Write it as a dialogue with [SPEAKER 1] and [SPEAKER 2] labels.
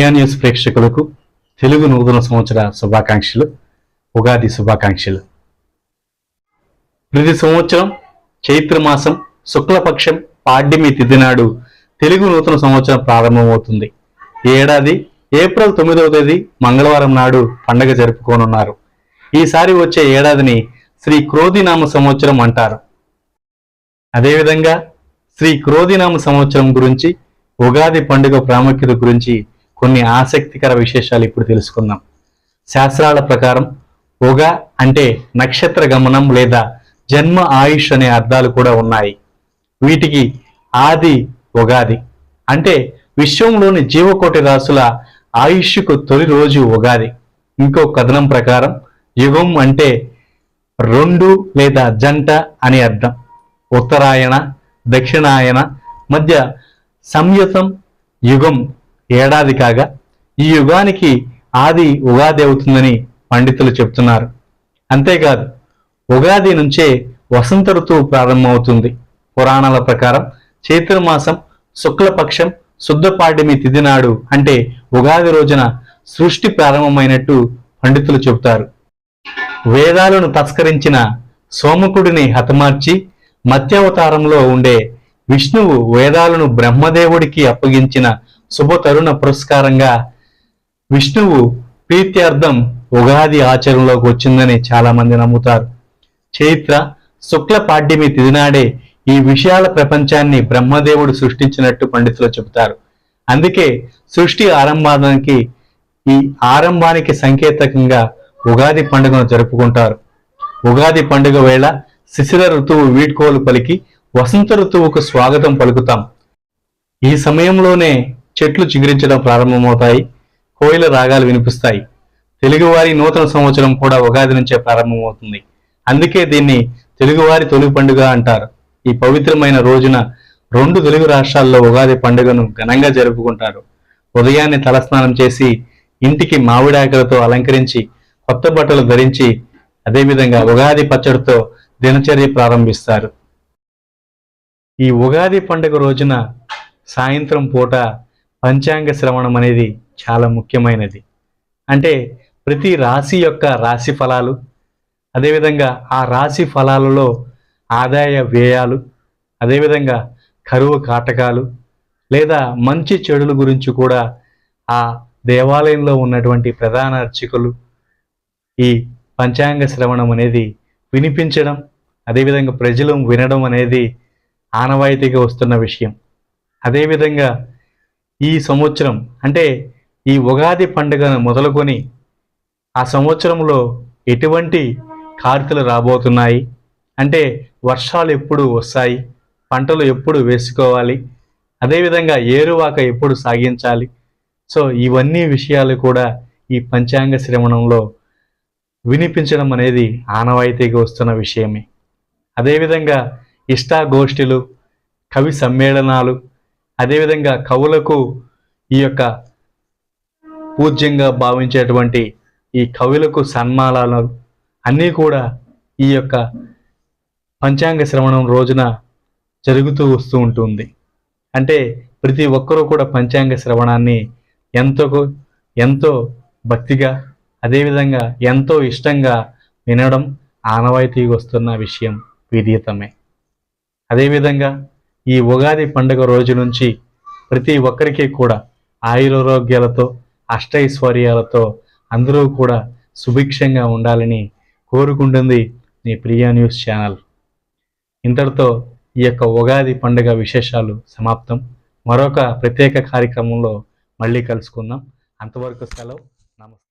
[SPEAKER 1] Priya news ప్రేక్షకులకు తెలుగు నూతన సంవత్సర శుభాకాంక్షలు ఉగాది శుభాకాంక్షలు. ప్రతి సంవత్సరం చైత్రమాసం శుక్లపక్షం పాడ్యమి తిథి నాడు తెలుగు నూతన సంవత్సరం ప్రారంభమవుతుంది. ఈ ఏడాది ఏప్రిల్ తొమ్మిదవ తేదీ మంగళవారం నాడు పండగ జరుపుకోనున్నారు. ఈసారి వచ్చే ఏడాదిని శ్రీ క్రోధినామ సంవత్సరం అంటారు. అదేవిధంగా శ్రీ క్రోధినామ సంవత్సరం గురించి ఉగాది పండుగ ప్రాముఖ్యత గురించి కొన్ని ఆసక్తికర విశేషాలు ఇప్పుడు తెలుసుకుందాం. శాస్త్రాల ప్రకారం ఉగా అంటే నక్షత్ర గమనం లేదా జన్మ ఆయుష్ అనే అర్థాలు కూడా ఉన్నాయి. వీటికి ఆది ఉగాది అంటే విశ్వంలోని జీవకోటి రాసుల ఆయుష్కు తొలి రోజు ఉగాది. ఇంకో కథనం ప్రకారం యుగం అంటే రెండు లేదా జంట అని అర్థం. ఉత్తరాయణ దక్షిణాయన మధ్య సంయుతం యుగం ఏడాది కాగా ఈ యుగానికి ఆది ఉగాది అవుతుందని పండితులు చెప్తున్నారు. అంతేకాదు ఉగాది నుంచే వసంత ఋతువు ప్రారంభమవుతుంది. పురాణాల ప్రకారం చైత్రమాసం శుక్లపక్షం శుద్ధపాడ్యమి తిథి నాడు అంటే ఉగాది రోజున సృష్టి ప్రారంభమైనట్టు పండితులు చెబుతారు. వేదాలను తస్కరించిన సోమకుడిని హతమార్చి మత్స్యావతారంలో ఉండే విష్ణువు వేదాలను బ్రహ్మదేవుడికి అప్పగించిన శుభ తరుణ పురస్కారంగా విష్ణువు ప్రీత్యార్థం ఉగాది ఆచరణలోకి వచ్చిందని చాలా మంది నమ్ముతారు. చైత్ర శుక్ల పాడ్యమి తిదినాడే ఈ విషయాల ప్రపంచాన్ని బ్రహ్మదేవుడు సృష్టించినట్టు పండితులు చెబుతారు. అందుకే సృష్టి ఆరంభానికి ఈ ఆరంభానికి సంకేతకంగా ఉగాది పండుగను జరుపుకుంటారు. ఉగాది పండుగ వేళ శిశిర ఋతువు వీడ్కోలు పలికి వసంత ఋతువుకు స్వాగతం పలుకుతాం. ఈ సమయంలోనే చెట్లు చిగురించడం ప్రారంభమవుతాయి. కోయిల రాగాలు వినిపిస్తాయి. తెలుగువారి నూతన సంవత్సరం కూడా ఉగాది నుంచే ప్రారంభమవుతుంది. అందుకే దీన్ని తెలుగువారి తొలి పండుగ అంటారు. ఈ పవిత్రమైన రోజున రెండు తెలుగు రాష్ట్రాల్లో ఉగాది పండుగను ఘనంగా జరుపుకుంటారు. ఉదయాన్నే తలస్నానం చేసి ఇంటికి మామిడాకులతో అలంకరించి కొత్త బట్టలు ధరించి అదేవిధంగా ఉగాది పచ్చడితో దినచర్య ప్రారంభిస్తారు. ఈ ఉగాది పండుగ రోజున సాయంత్రం పూట పంచాంగ శ్రవణం అనేది చాలా ముఖ్యమైనది. అంటే ప్రతి రాశి యొక్క రాశి ఫలాలు అదేవిధంగా ఆ రాశి ఫలాలలో ఆదాయ వ్యయాలు అదేవిధంగా కరువు కాటకాలు లేదా మంచి చెడుల గురించి కూడా ఆ దేవాలయంలో ఉన్నటువంటి ప్రధాన అర్చకులు ఈ పంచాంగ శ్రవణం అనేది వినిపించడం అదేవిధంగా ప్రజలు వినడం అనేది ఆనవాయితీగా వస్తున్న విషయం. అదేవిధంగా ఈ సంవత్సరం అంటే ఈ ఉగాది పండుగను మొదలుకొని ఆ సంవత్సరంలో ఎటువంటి కార్తెలు రాబోతున్నాయి? అంటే వర్షాలు ఎప్పుడు వస్తాయి? పంటలు ఎప్పుడు వేసుకోవాలి? అదేవిధంగా ఏరువాక ఎప్పుడు సాగించాలి? సో ఇవన్నీ విషయాలు కూడా ఈ పంచాంగ శ్రవణంలో వినిపించడం అనేది ఆనవాయితీగా వస్తున్న విషయమే. అదేవిధంగా ఇష్టాగోష్ఠులు కవి సమ్మేళనాలు అదేవిధంగా కవులకు ఈ యొక్క పూజ్యంగా భావించేటువంటి ఈ కవులకు సన్మానాలు అన్నీ కూడా ఈ యొక్క పంచాంగ శ్రవణం రోజున జరుగుతూ వస్తూ ఉంటుంది. అంటే ప్రతి ఒక్కరూ కూడా పంచాంగ శ్రవణాన్ని ఎంతో ఎంతో భక్తిగా అదేవిధంగా ఎంతో ఇష్టంగా వినడం ఆనవాయితీగా వస్తున్న విషయం విదితమే. అదేవిధంగా ఈ ఉగాది పండుగ రోజు నుంచి ప్రతి ఒక్కరికి కూడా ఆయురారోగ్యాలతో అష్టైశ్వర్యాలతో అందరూ కూడా సుభిక్షంగా ఉండాలని కోరుకుంటుంది నీ ప్రియా న్యూస్ ఛానల్. ఇంతటితో ఈ యొక్క ఉగాది పండుగ విశేషాలు సమాప్తం. మరొక ప్రత్యేక కార్యక్రమంలో మళ్ళీ కలుసుకుందాం. అంతవరకు సెలవు. నమస్తే